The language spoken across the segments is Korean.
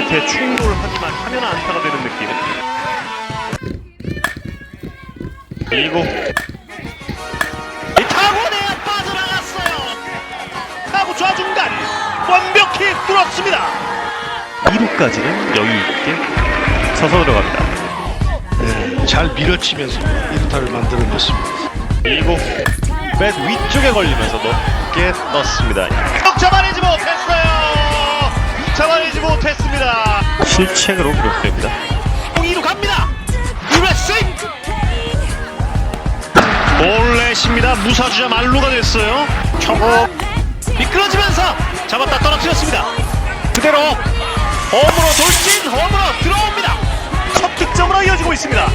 배트에 충돌하기만 하면 안타가 되는 느낌. 밀고 이 타구 내야 빠져나갔어요. 타구 좌중간 완벽히 뚫었습니다. 2루까지는 여유 있게 서서 들어갑니다. 네, 잘 밀어치면서 1타를 만들어냈습니다. 밀고 뱃 위쪽에 걸리면서 높게 넣습니다. 잡아내지 못했어요. 잡아내지 못했습니다. 실책으로 기록됩니다. 2루 갑니다. 2루 스윙. 볼넷입니다. 무사주자 말루가 됐어요. 초고 미끄러지면서 잡았다 떨어뜨렸습니다. 그대로 홈으로 돌진 홈으로 들어옵니다. 첫 득점으로 이어지고 있습니다.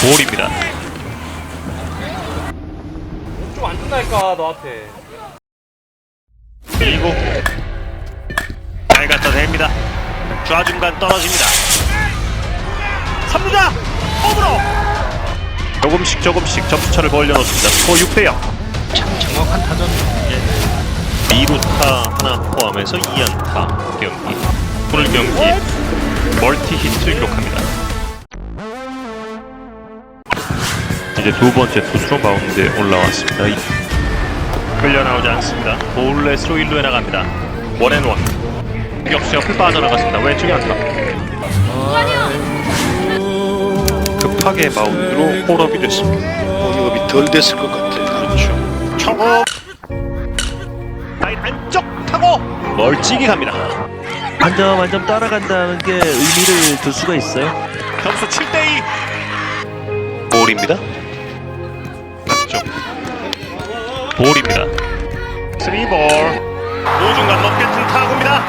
볼입니다. 좀안 준다니까 너한테 밀고 잘 갖다 댑니다. 좌중간 떨어집니다. 3루자 홈으로 조금씩 조금씩 점수차를 벌려놓습니다. 스코어 6대 0. 참 정확한 타전. 2루타 하나 포함해서 2안타 경기. 오늘 경기 멀티 히트를 기록합니다. 이제 두 번째 투수로 마운드에 올라왔습니다. 이- 끌려 나오지 않습니다. 볼넷으로 1루에 나갑니다. 원앤원. 역수 옆을 빠져나갔습니다. 왼쪽에 안타. 급하게 마운드로 홀업이 됐습니다. 공격이 덜 됐을 것 같아요. 그렇죠. 초고 라인 안쪽 타고 멀찍이 갑니다. 한 점 한 점 따라간다는 게 의미를 둘 수가 있어요. 점수 7대2 볼입니다 볼입니다. 3볼 우중간 높게 튼 타구입니다.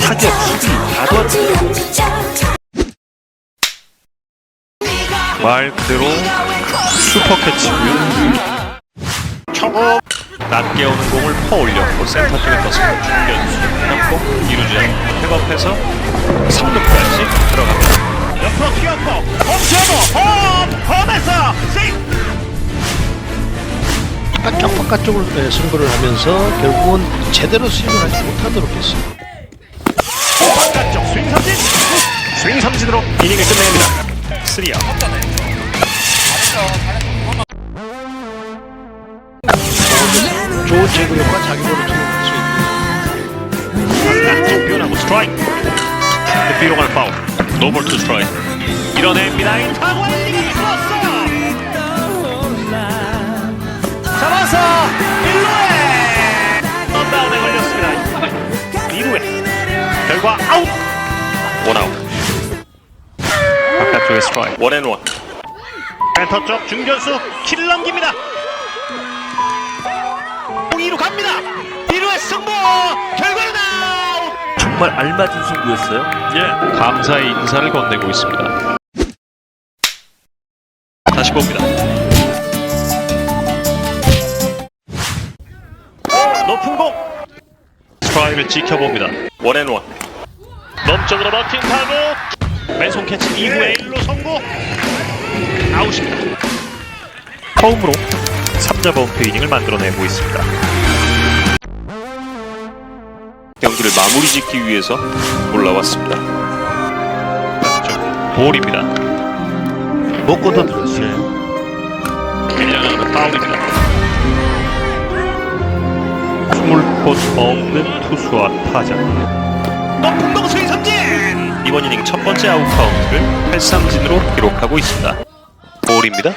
타격, 수비 다말 그대로 슈퍼 캐치고요 초고 낮게 오는 공을 퍼올렸고 센터 쪽에 떴습니다. 중견수. 넘고 이루지 않고 팩업해서 3루까지 들어갑니다. 옆으로 튀었고 홈쇼도 홈! 홈에서 세이프 바깥쪽 바깥쪽으로 네, 승부를 하면서 결국은 제대로 스윙을 하지 못하도록 했어요. 바깥쪽 스윙 삼진? 스윙 삼진으로 이닝을 끝냅니다. 3아웃. 좋은 제구력과 자기 볼을 투입할 수 있는 바깥쪽 변하고 스트라이크. 가는 파울. 노볼 투 스트라이크. 밀어냅니다. 이 타구 잡아서 1루에. 넌다운에 걸렸습니다. 2루에. 결과 아웃. 원아웃. 바깥쪽에 스트라이크. 원앤원. 센터 쪽 중견수 키를 넘깁니다. 2루 갑니다. 2루의 승부. 결과는 아웃. 정말 알맞은 승부였어요. 예, 감사의 인사를 건네고 있습니다. 다시 봅니다. 높은 공 스트라이크를 지켜봅니다. 원앤원 넘쪽으로 먹힌 타구 왼손 캐치 이후에 1루 성공 아웃입니다. 처음으로 3자 범퇴 이닝을 만들어내고 있습니다. 경기를 마무리 짓기 위해서 올라왔습니다. 맞죠? 볼입니다. 못 걷어들었어요. 밀려나는 파울입니다. 곳 없는 투수와 타자. 높은 공 스윙 삼진! 이번 이닝 첫 번째 아웃 카운트를 8삼진으로 기록하고 있습니다. 볼입니다.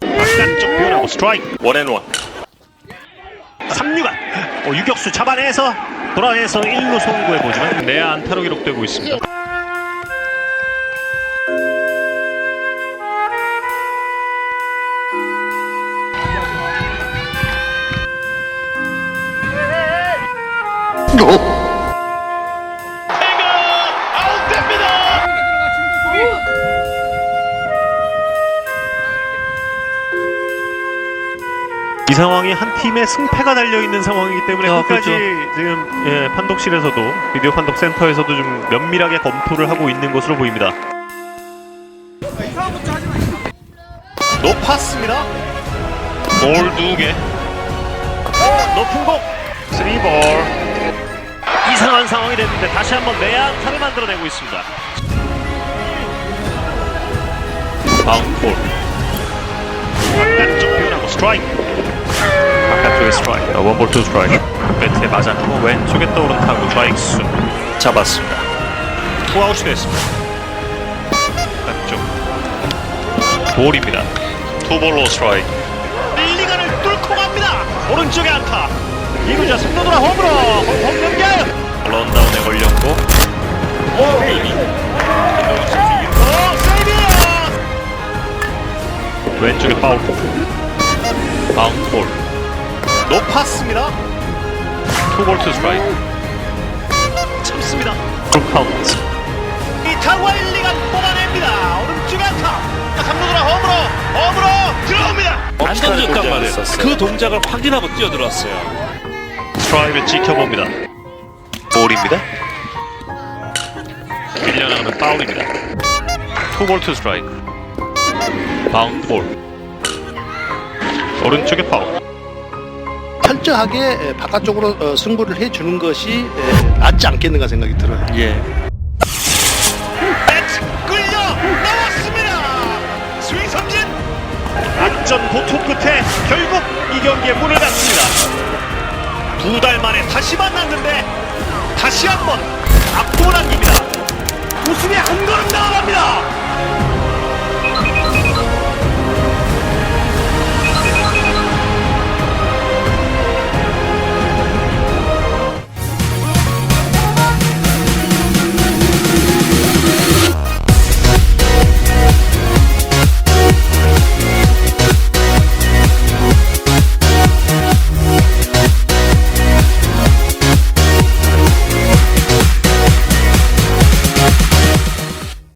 바깥쪽 변하고 스트라이크 원앤원 3루간 어, 유격수 잡아내서 돌아내서 1루 송구해보지만 내야 안타로 기록되고 있습니다. 이 상황이 한 팀의 승패가 달려 있는 상황이기 때문에 아, 끝까지 그렇죠. 지금 예, 판독실에서도 비디오 판독 센터에서도 좀 면밀하게 검토를 하고 있는 것으로 보입니다. 높았습니다. 볼 두 개. 높은 공. 쓰리볼. 이상한 상황이 됐는데 다시 한번 내안타를 만들어내고 있습니다. 바운볼. 바깥쪽 표현하고 스트라이크. 바깥쪽에 스트라이크. 어, 원볼 투 스트라이크. 배트에 맞았고 왼쪽에 떠오른 타구 좌익수 잡았습니다. 투아웃이 됐습니다. 바깥쪽 볼입니다. 투볼로 스트라이크. 밀리간을 뚫고 갑니다. 오른쪽에 안타. 이루자 3루도라 홈으로 홈 연결. 런다운에 걸렸고. 오 베이비. 왼쪽에 파울. 바운볼. 높았습니다. 투볼 투 스트라이크. 참습니다. 풀 카운트. 이 타구와 1, 2가 뽑아냅니다. 오른쪽에 안타. 3루도라 홈으로 홈으로 들어옵니다. 안 던졌단 말이에요. 그 동작을 확인하고 뛰어들어왔어요. 스트라이크를 지켜봅니다. 볼입니다. 밀려나가는 파울입니다. 투볼 투 스트라이크. 바운드 볼. 오른쪽에 파울. 철저하게 에, 바깥쪽으로 어, 승부를 해주는 것이 에, 낫지 않겠는가 생각이 들어요. 예. 배트 끌려 나왔습니다. 스윙 삼진. 악전 고통 끝에 결국 이 경기에 문을. 두 달 만에 다시 만났는데 다시 한번 압도를 안깁니다. 우승에 한 걸음 나아갑니다.